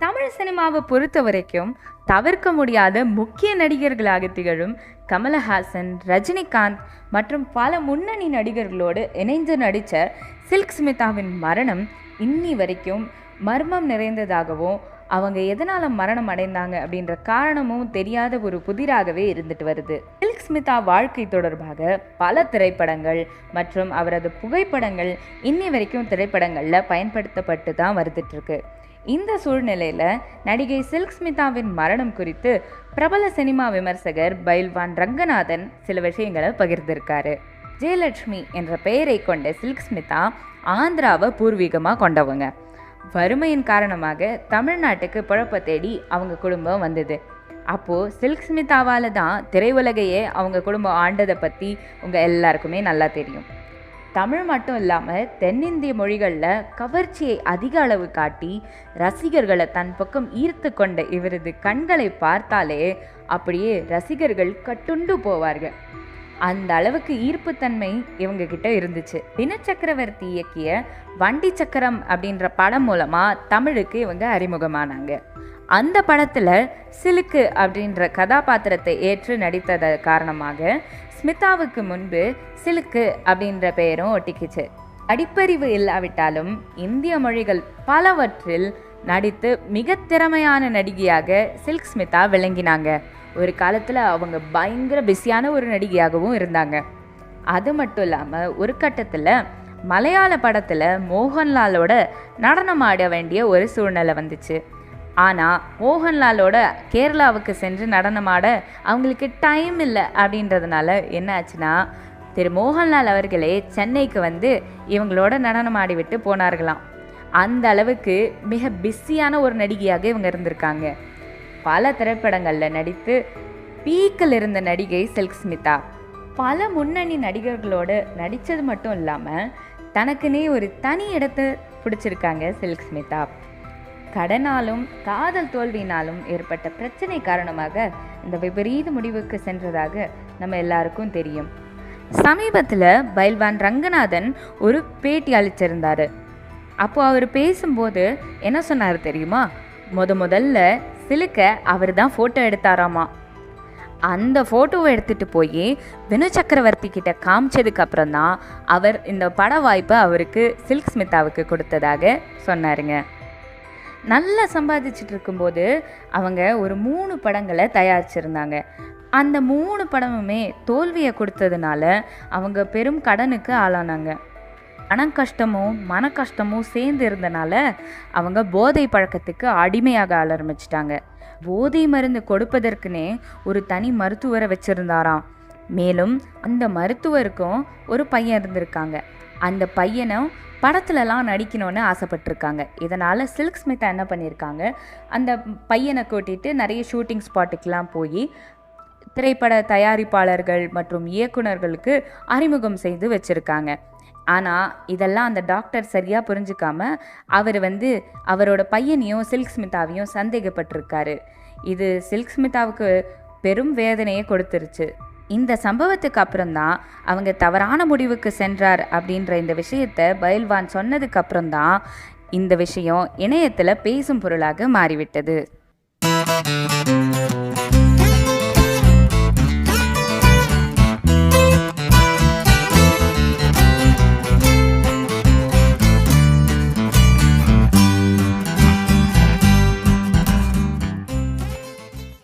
தமிழ் சினிமாவை பொறுத்த வரைக்கும் தவிர்க்க முடியாத முக்கிய நடிகர்களாக திகழும் கமலஹாசன் ரஜினிகாந்த் மற்றும் பல முன்னணி நடிகர்களோடு இணைந்து நடித்த சில்க் ஸ்மிதாவின் மரணம் இன்னி வரைக்கும் மர்மம் நிறைந்ததாகவும் அவங்க எதனால் மரணம் அடைந்தாங்க அப்படின்ற காரணமும் தெரியாத ஒரு புதிராகவே இருந்துட்டு வருது. சில்க் ஸ்மிதா வாழ்க்கை தொடர்பாக பல திரைப்படங்கள் மற்றும் அவரது புகைப்படங்கள் இன்னி வரைக்கும் திரைப்படங்களில் பயன்படுத்தப்பட்டு தான் வருதுட்ருக்கு இந்த சூழ்நிலையில் நடிகை சில்க் ஸ்மிதாவின் மரணம் குறித்து பிரபல சினிமா விமர்சகர் பைல்வான் ரங்கநாதன் சில விஷயங்களை பகிர்ந்திருக்காரு. ஜெயலட்சுமி என்ற பெயரை கொண்ட சில்க் ஸ்மிதா ஆந்திராவை பூர்வீகமாக கொண்டவங்க. வறுமையின் காரணமாக தமிழ்நாட்டுக்கு புழப்ப தேடி அவங்க குடும்பம் வந்தது. அப்போது சில்க் ஸ்மிதாவால் தான் திரையுலகையே அவங்க குடும்பம் ஆண்டதை பற்றி உங்கள் எல்லாருக்குமே நல்லா தெரியும். தமிழ் மட்டும் இல்லாமல் தென்னிந்திய மொழிகளில் கவர்ச்சியை அதிக அளவு காட்டி ரசிகர்களை தன் பக்கம் ஈர்த்து கொண்ட இவரது கண்களை பார்த்தாலே அப்படியே ரசிகர்கள் கட்டுண்டு போவார்கள். அந்த அளவுக்கு ஈர்ப்புத்தன்மை இவங்க கிட்ட இருந்துச்சு. தினச்சக்கரவர்த்தி இயக்கிய வண்டி சக்கரம் அப்படின்ற படம் மூலமாக தமிழுக்கு இவங்க அறிமுகமானாங்க. அந்த படத்தில் சிலுக்கு அப்படின்ற கதாபாத்திரத்தை ஏற்று நடித்தது காரணமாக ஸ்மிதாவுக்கு முன்பு சிலுக்கு அப்படின்ற பெயரும் ஒட்டிக்கிச்சு. அடிப்பறிவு இல்லாவிட்டாலும் இந்திய மொழிகள் பலவற்றில் நடித்து மிக திறமையான நடிகையாக சில்க் ஸ்மிதா விளங்கினாங்க. ஒரு காலத்தில் அவங்க பயங்கர பிஸியான ஒரு நடிகையாகவும் இருந்தாங்க. அது மட்டும் இல்லாமல் ஒரு கட்டத்தில் மலையாள படத்தில் மோகன்லாலோட நடனம் ஆட வேண்டிய ஒரு சூழ்நிலை வந்துச்சு. ஆனால் மோகன்லாலோட கேரளாவுக்கு சென்று நடனமாட அவங்களுக்கு டைம் இல்லை அப்படின்றதுனால என்ன ஆச்சுன்னா திரு மோகன்லால் அவர்களே சென்னைக்கு வந்து இவங்களோட நடனம் ஆடிவிட்டு போனார்களாம். அந்த அளவுக்கு மிக பிஸியான ஒரு நடிகையாக இவங்க இருந்திருக்காங்க. பல திரைப்படங்களில் நடித்து பீக்கில் இருந்த நடிகை சில்க் ஸ்மிதா. பல முன்னணி நடிகர்களோடு நடித்தது மட்டும் இல்லாமல் தனக்குன்னே ஒரு தனி இடத்தை பிடிச்சிருக்காங்க சில்க் ஸ்மிதா. கடனாலும் காதல் தோல்வியினாலும் ஏற்பட்ட பிரச்சனை காரணமாக இந்த விபரீத முடிவுக்கு சென்றதாக நம்ம எல்லாருக்கும் தெரியும். சமீபத்தில் பைல்வான் ரங்கநாதன் ஒரு பேட்டி அளிச்சிருந்தார். அப்போ அவர் பேசும்போது என்ன சொன்னார் தெரியுமா? முத முதல்ல சிலுக்க அவர் தான் ஃபோட்டோ எடுத்தாராமா? அந்த ஃபோட்டோவை எடுத்துகிட்டு போய் வினு சக்கரவர்த்தி கிட்ட காமிச்சதுக்கு அப்புறம் தான் அவர் இந்த பட வாய்ப்பை அவருக்கு சில்க் ஸ்மிதாவுக்கு கொடுத்ததாக சொன்னாருங்க. நல்லா சம்பாதிச்சுட்டு இருக்கும்போது அவங்க ஒரு மூணு படங்களை தயாரிச்சிருந்தாங்க. அந்த மூணு படமுமே தோல்வியை கொடுத்ததுனால அவங்க பெரும் கடனுக்கு ஆளானாங்க. மன கஷ்டமும் மன கஷ்டமும் சேர்ந்து இருந்தனால அவங்க போதை பழக்கத்துக்கு அடிமையாக ஆரம்பிச்சிட்டாங்க. போதை மருந்து கொடுப்பதற்குனே ஒரு தனி மருத்துவரை வச்சுருந்தாராம். மேலும் அந்த மருத்துவருக்கும் ஒரு பையன் இருந்திருக்காங்க. அந்த பையனும் படத்துலலாம் நடிக்கணும்னு ஆசைப்பட்டிருக்காங்க. இதனால் சில்க் ஸ்மிதா என்ன பண்ணியிருக்காங்க அந்த பையனை கூட்டிகிட்டு நிறைய ஷூட்டிங் ஸ்பாட்டுக்கெலாம் போய் திரைப்பட தயாரிப்பாளர்கள் மற்றும் இயக்குனர்களுக்கு அறிமுகம் செய்து வச்சுருக்காங்க. ஆனால் இதெல்லாம் அந்த டாக்டர் சரியாக புரிஞ்சுக்காம அவர் வந்து அவரோட பையனையும் சில்க் ஸ்மிதாவையும் சந்தேகப்பட்டிருக்காரு. இது சில்க் ஸ்மிதாவுக்கு பெரும் வேதனையை கொடுத்துருச்சு. இந்த சம்பவத்துக்கு அப்புறம்தான் அவங்க தவறான முடிவுக்கு சென்றார் அப்படின்ற இந்த விஷயத்தை பயில்வான் சொன்னதுக்கு அப்புறம்தான் இந்த விஷயம் இணையத்தில் பேசும் பொருளாக மாறிவிட்டது.